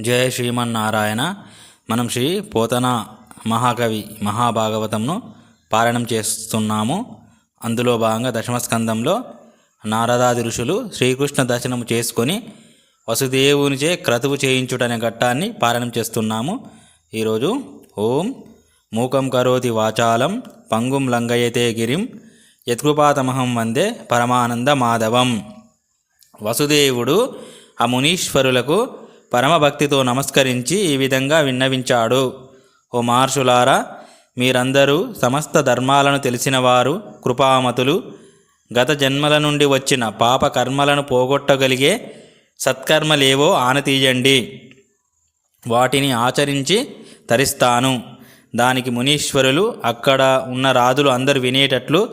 జయ శ్రీమన్నారాయణ. మనం శ్రీ పోతన మహాకవి మహాభాగవతంను పారాయణం చేస్తున్నాము. అందులో భాగంగా దశమస్కందంలో నారదాది ఋషులు శ్రీకృష్ణ దర్శనం చేసుకొని వసుదేవునిచే క్రతువు చేయించుటనే ఘట్టాన్ని పారాయణం చేస్తున్నాము. ఈరోజు ఓం మూకం కరోతి వాచాలం పంగుం లంగయతే గిరిం యత్కృపాతమహం వందే పరమానంద మాధవం. వసుదేవుడు ఆ మునీశ్వరులకు పరమభక్తితో నమస్కరించి ఈ విధంగా విన్నవించాడు. ఓ మహర్షులారా మీరందరూ సమస్త ధర్మాలను తెలిసినవారు కృపామతులు గత జన్మల నుండి వచ్చిన పాప కర్మలను పోగొట్టగలిగే సత్కర్మలేవో ఆనతీయండి. వాటిని ఆచరించి తరిస్తాను. దానికి మునీశ్వరులు అక్కడ ఉన్న రాజులు అందరూ వినేటట్లు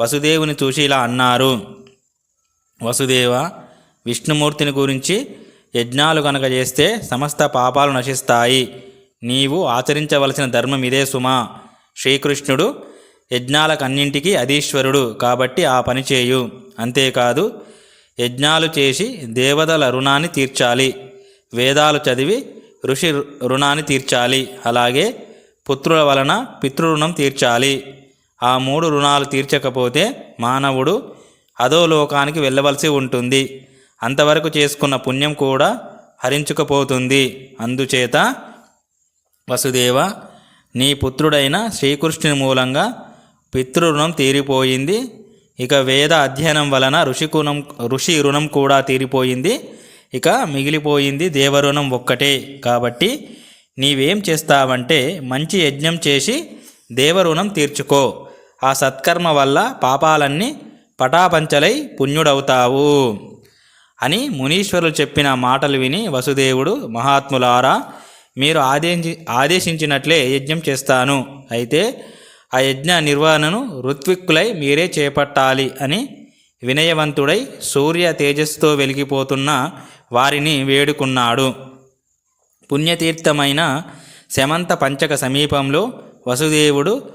వసుదేవుని చూసి ఇలా అన్నారు. వసుదేవ విష్ణుమూర్తిని గురించి యజ్ఞాలు కనుక చేస్తే సమస్త పాపాలు నశిస్తాయి. నీవు ఆచరించవలసిన ధర్మం ఇదే సుమా. శ్రీకృష్ణుడు యజ్ఞాలకన్నింటికీ అధీశ్వరుడు కాబట్టి ఆ పని చేయు. అంతేకాదు యజ్ఞాలు చేసి దేవతల రుణాన్ని తీర్చాలి. వేదాలు చదివి ఋషి రుణాన్ని తీర్చాలి. అలాగే పుత్రుల వలన పితృరుణం తీర్చాలి. ఆ మూడు రుణాలు తీర్చకపోతే మానవుడు అధోలోకానికి వెళ్ళవలసి ఉంటుంది. అంతవరకు చేసుకున్న పుణ్యం కూడా హరించుకుపోతుంది. అందుచేత వసుదేవ నీ పుత్రుడైన శ్రీకృష్ణుని మూలంగా పితృరుణం తీరిపోయింది. ఇక వేద అధ్యయనం వలన ఋషికుణం ఋషి రుణం కూడా తీరిపోయింది. ఇక మిగిలిపోయింది దేవరుణం ఒక్కటే. కాబట్టి నీవేం చేస్తావంటే మంచి యజ్ఞం చేసి దేవరుణం తీర్చుకో. ఆ సత్కర్మ వల్ల పాపాలన్నీ పటాపంచలై పుణ్యుడవుతావు. అని మునీశ్వరులు చెప్పిన మాటలు విని వసుదేవుడు మహాత్ములారా మీరు ఆదేశి ఆదేశించినట్లే యజ్ఞం చేస్తాను. అయితే ఆ యజ్ఞ నిర్వహణను ఋత్విక్కులై మీరే చేపట్టాలి అని వినయవంతుడై సూర్య తేజస్సుతో వెలిగిపోతున్న వారిని వేడుకున్నాడు. పుణ్యతీర్థమైన శమంత పంచక సమీపంలో వసుదేవుడు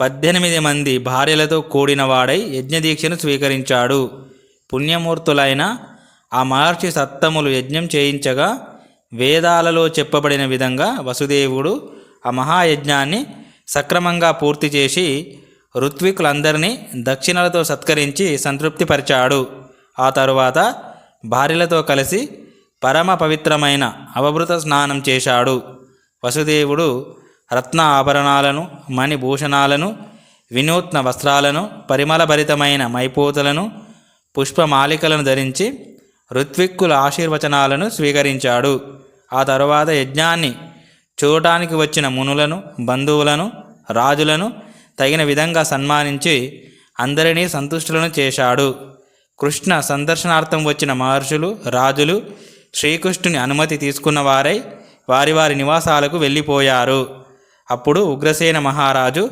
పద్దెనిమిది మంది భార్యలతో కూడినవాడై యజ్ఞదీక్షను స్వీకరించాడు. పుణ్యమూర్తులైన ఆ మహర్షి సత్తములు యజ్ఞం చేయించగా వేదాలలో చెప్పబడిన విధంగా వసుదేవుడు ఆ మహాయజ్ఞాన్ని సక్రమంగా పూర్తి చేసి ఋత్వికులందరినీ దక్షిణలతో సత్కరించి సంతృప్తిపరిచాడు. ఆ తరువాత భార్యలతో కలిసి పరమ పవిత్రమైన అవభృత స్నానం చేశాడు. వసుదేవుడు రత్న ఆభరణాలను మణిభూషణాలను వినూత్న వస్త్రాలను పరిమళభరితమైన మైపోతలను పుష్పమాలికలను ధరించి ఋత్విక్కుల ఆశీర్వచనాలను స్వీకరించాడు. ఆ తరువాత యజ్ఞాన్ని చూడటానికి వచ్చిన మునులను బంధువులను రాజులను తగిన విధంగా సన్మానించి అందరినీ సంతుష్టులను చేశాడు. కృష్ణ సందర్శనార్థం వచ్చిన మహర్షులు రాజులు శ్రీకృష్ణుని అనుమతి తీసుకున్న వారై వారి వారి నివాసాలకు వెళ్ళిపోయారు. అప్పుడు ఉగ్రసేన మహారాజు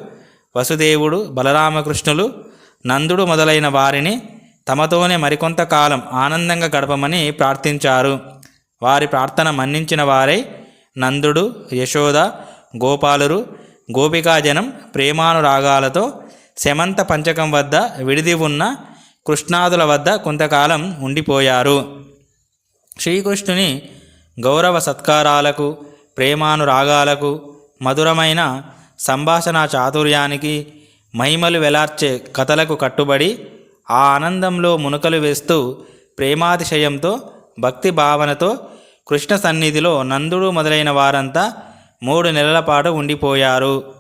వసుదేవుడు బలరామకృష్ణులు నందుడు మొదలైన వారిని తమతోనే మరికొంతకాలం ఆనందంగా గడపమని ప్రార్థించారు. వారి ప్రార్థన మన్నించిన వారై నందుడు యశోద గోపాలురు గోపికాజనం ప్రేమానురాగాలతో శమంత పంచకం వద్ద విడిది ఉన్న కృష్ణాదుల వద్ద కొంతకాలం ఉండిపోయారు. శ్రీకృష్ణుని గౌరవ సత్కారాలకు ప్రేమానురాగాలకు మధురమైన సంభాషణ చాతుర్యానికి మహిమలు వెలార్చే కథలకు కట్టుబడి ఆ ఆనందంలో మునుకలు వేస్తూ ప్రేమాతిశయంతో భక్తి భావనతో కృష్ణ సన్నిధిలో నందుడు మొదలైన వారంతా మూడు నెలల పాటు ఉండిపోయారు.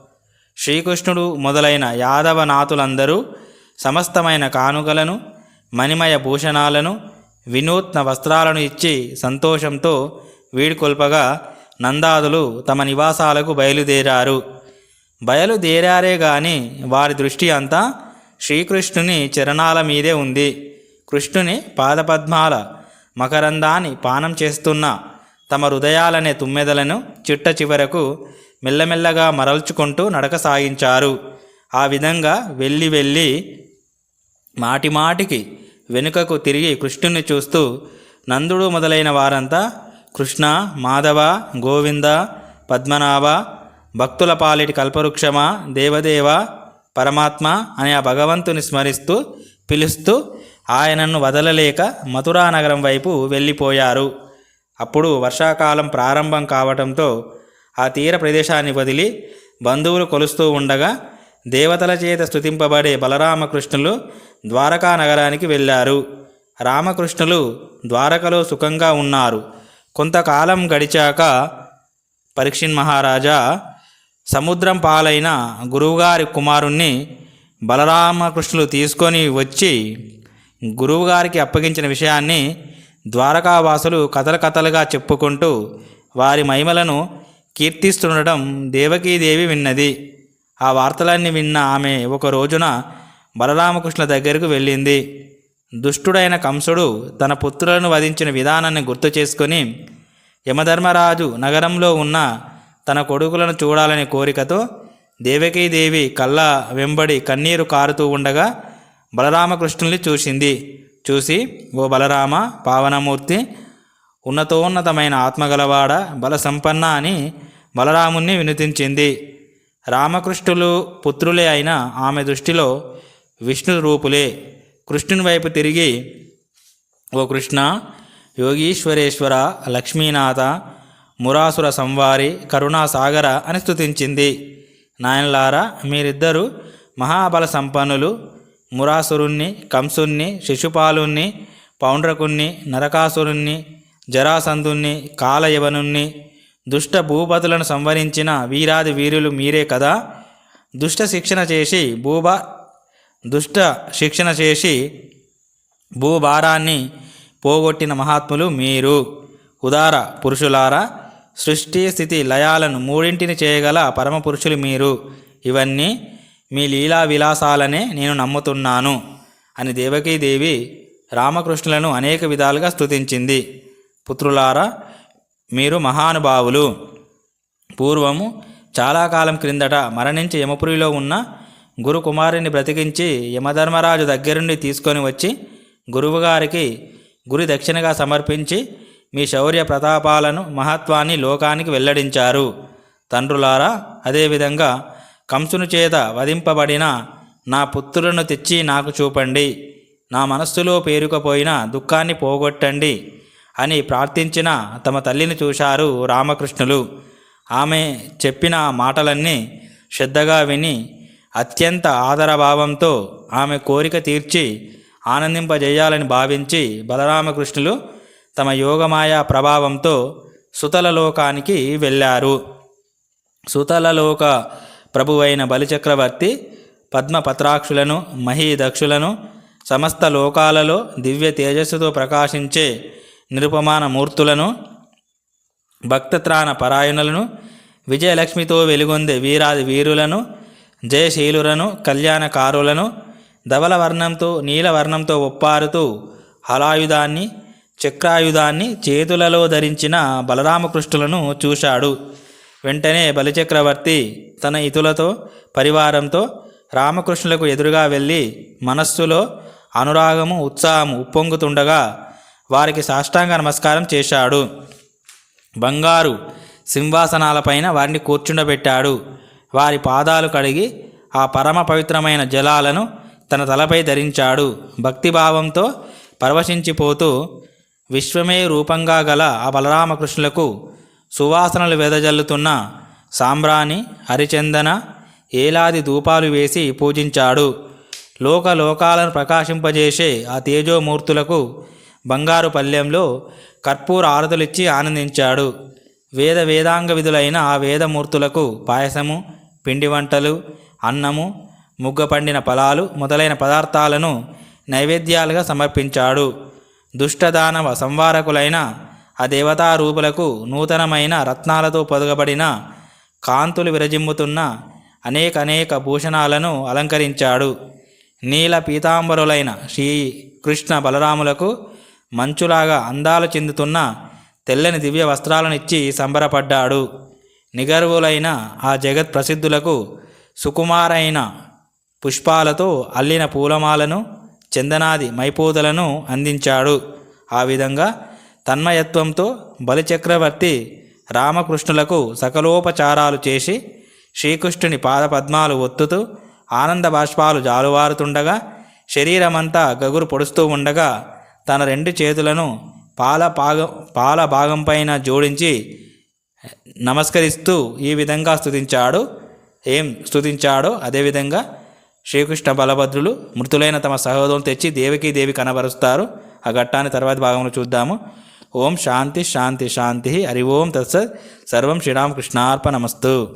శ్రీకృష్ణుడు మొదలైన యాదవనాథులందరూ సమస్తమైన కానుకలను మణిమయ భూషణాలను వినూత్న వస్త్రాలను ఇచ్చి సంతోషంతో వీడుకొల్పగా నందాదులు తమ నివాసాలకు బయలుదేరారు. బయలుదేరారే గాని వారి దృష్టి అంతా శ్రీకృష్ణుని చరణాల మీదే ఉంది. కృష్ణుని పాదపద్మాల మకరందాన్ని పానం చేస్తున్న తమ హృదయాలనే తుమ్మెదలను చిట్ట చివరకు మెల్లమెల్లగా మరల్చుకుంటూ నడక సాగించారు. ఆ విధంగా వెళ్ళి వెళ్ళి మాటిమాటికి వెనుకకు తిరిగి కృష్ణుని చూస్తూ నందుడు మొదలైన వారంతా కృష్ణ మాధవ గోవింద పద్మనాభ భక్తుల పాలిటి కల్పవృక్షమా దేవదేవ పరమాత్మ అని ఆ భగవంతుని స్మరిస్తూ పిలుస్తూ ఆయనను వదలలేక మథురా నగరం వైపు వెళ్ళిపోయారు. అప్పుడు వర్షాకాలం ప్రారంభం కావటంతో ఆ తీర ప్రదేశాన్ని వదిలి బంధువులు కొలుస్తూ ఉండగా దేవతల చేత స్తుతింపబడే బలరామకృష్ణులు ద్వారకా నగరానికి వెళ్ళారు. రామకృష్ణులు ద్వారకలో సుఖంగా ఉన్నారు. కొంతకాలం గడిచాక పరీక్షిన్ మహారాజా సముద్రం పాలైన గురువుగారి కుమారుణ్ణి బలరామకృష్ణులు తీసుకొని వచ్చి గురువుగారికి అప్పగించిన విషయాన్ని ద్వారకావాసులు కథలు కథలుగా చెప్పుకుంటూ వారి మహిమలను కీర్తిస్తుండటం దేవకీదేవి విన్నది. ఆ వార్తలన్నీ విన్న ఆమె ఒక రోజున బలరామకృష్ణ దగ్గరకు వెళ్ళింది. దుష్టుడైన కంసుడు తన పుత్రులను వధించిన విధానాన్ని గుర్తు చేసుకొని యమధర్మరాజు నగరంలో ఉన్న తన కొడుకులను చూడాలనే కోరికతో దేవకీదేవి కళ్ళ వెంబడి కన్నీరు కారుతూ ఉండగా బలరామకృష్ణుల్ని చూసింది. చూసి ఓ బలరామ పావనమూర్తి ఉన్నతోన్నతమైన ఆత్మగలవాడ బల సంపన్న అని బలరాముణ్ణి వినుతించింది రామకృష్ణులు పుత్రులే అయిన ఆమె దృష్టిలో విష్ణు రూపులే. కృష్ణుని వైపు తిరిగి ఓ కృష్ణ యోగీశ్వరేశ్వర లక్ష్మీనాథ మురాసుర సంవారి కరుణాసాగర అని స్థుతించింది నాయనలారా మీరిద్దరూ మహాబల సంపన్నులు. మురాసురుణ్ణి కంసుణ్ణి శిశుపాలుణ్ణి పౌండ్రకుణ్ణి నరకాసురుణ్ణి జరాసంధుణ్ణి కాలయవనుణ్ణి దుష్ట భూపతులను సంవరించిన వీరాది వీరులు మీరే కదా. దుష్ట శిక్షణ చేసి భూభ దుష్ట శిక్షణ చేసి భూభారాన్ని పోగొట్టిన మహాత్ములు మీరు. ఉదార పురుషులారా సృష్టి స్థితి లయాలను మూడింటిని చేయగల పరమ పురుషులు మీరు. ఇవన్నీ మీ లీలా విలాసాలనే నేను నమ్ముతున్నాను అని దేవకీదేవి రామకృష్ణులను అనేక విధాలుగా స్తుతించింది. పుత్రులారా మీరు మహానుభావులు. పూర్వము చాలా కాలం క్రిందట మరణించి యమపురిలో ఉన్న గురు కుమారుని బ్రతికించి యమధర్మరాజు దగ్గరుండి తీసుకొని వచ్చి గురువుగారికి గురి దక్షిణగా సమర్పించి మీ శౌర్య ప్రతాపాలను మహత్వాన్ని లోకానికి వెల్లడించారు. తండ్రులారా అదేవిధంగా కంసుని చేత వధింపబడిన నా పుత్రులను తెచ్చి నాకు చూపండి. నా మనస్సులో పేరుకుపోయిన దుఃఖాన్ని పోగొట్టండి అని ప్రార్థించిన తమ తల్లిని చూశారు రామకృష్ణులు. ఆమె చెప్పిన మాటలన్నీ శ్రద్ధగా విని అత్యంత ఆదరభావంతో ఆమె కోరిక తీర్చి ఆనందింపజేయాలని భావించి బలరామకృష్ణులు తమ యోగమాయా ప్రభావంతో సుతలలోకానికి వెళ్ళారు. సుతలలోక ప్రభువైన బలిచక్రవర్తి పద్మపత్రాక్షులను మహీదక్షులను సమస్త లోకాలలో దివ్య తేజస్సుతో ప్రకాశించే నిరుపమాన మూర్తులను భక్తత్రాణ పరాయణులను విజయలక్ష్మితో వెలుగొందే వీరాది వీరులను జయశీలులను కళ్యాణకారులను ధవలవర్ణంతో నీలవర్ణంతో ఒప్పారుతూ హలాయుధాన్ని చక్రాయుధాన్ని చేతులలో ధరించిన బలరామకృష్ణులను చూశాడు. వెంటనే బలిచక్రవర్తి తన ఇతులతో పరివారంతో రామకృష్ణులకు ఎదురుగా వెళ్ళి మనస్సులో అనురాగము ఉత్సాహము ఉప్పొంగుతుండగా వారికి సాష్టాంగ నమస్కారం చేశాడు. బంగారు సింహాసనాలపైన వారిని కూర్చుండబెట్టాడు. వారి పాదాలు కడిగి ఆ పరమ పవిత్రమైన జలాలను తన తలపై ధరించాడు. భక్తిభావంతో పరవశించిపోతూ విశ్వమే రూపంగా గల ఆ బలరామకృష్ణులకు సువాసనలు వెదజల్లుతున్న సాంబ్రాణి హరిచందన ఏలాది ధూపాలు వేసి పూజించాడు. లోక లోకాలను ప్రకాశింపజేసే ఆ తేజోమూర్తులకు బంగారు పల్లెంలో కర్పూర ఆరతులిచ్చి ఆనందించాడు. వేద వేదాంగ విధులైన ఆ వేదమూర్తులకు పాయసము పిండి వంటలు అన్నము ముగ్గ పండిన ఫలాలు మొదలైన పదార్థాలను నైవేద్యాలుగా సమర్పించాడు. దుష్టదానవ సంవారకులైన ఆ దేవతా రూపులకు నూతనమైన రత్నాలతో పొదగబడిన కాంతులు విరజిమ్ముతున్న అనేక అనేక భూషణాలను అలంకరించాడు. నీల పీతాంబరులైన శ్రీ కృష్ణ బలరాములకు మంచులాగా అందాలు చెందుతున్న తెల్లని దివ్య వస్త్రాలను ఇచ్చి సంబరపడ్డాడు. నిగర్వులైన ఆ జగత్ ప్రసిద్ధులకు సుకుమారైన పుష్పాలతో అల్లిన పూలమాలను చందనాది మైపోదలను అందించాడు. ఆ విధంగా తన్మయత్వంతో బలిచక్రవర్తి రామకృష్ణులకు సకలోపచారాలు చేసి శ్రీకృష్ణుని పాదపద్మాలు ఒత్తుతూ ఆనంద బాష్పాలు జాలువారుతుండగా శరీరమంతా గగురు పొడుస్తూ ఉండగా తన రెండు చేతులను పాల పాగ పాల భాగంపైన జోడించి నమస్కరిస్తూ ఈ విధంగా స్తుతించాడు. ఏం స్తుతించాడో అదేవిధంగా శ్రీకృష్ణ బలభద్రులు మృతులైన తమ సహోదరులు తెచ్చి దేవికి దేవి కనబరుస్తారు. ఆ ఘట్టాన్ని తర్వాత భాగంలో చూద్దాము. ఓం శాంతి శాంతి శాంతి హరి ఓం తత్సత్. సర్వం శ్రీరామకృష్ణార్పణమస్తు.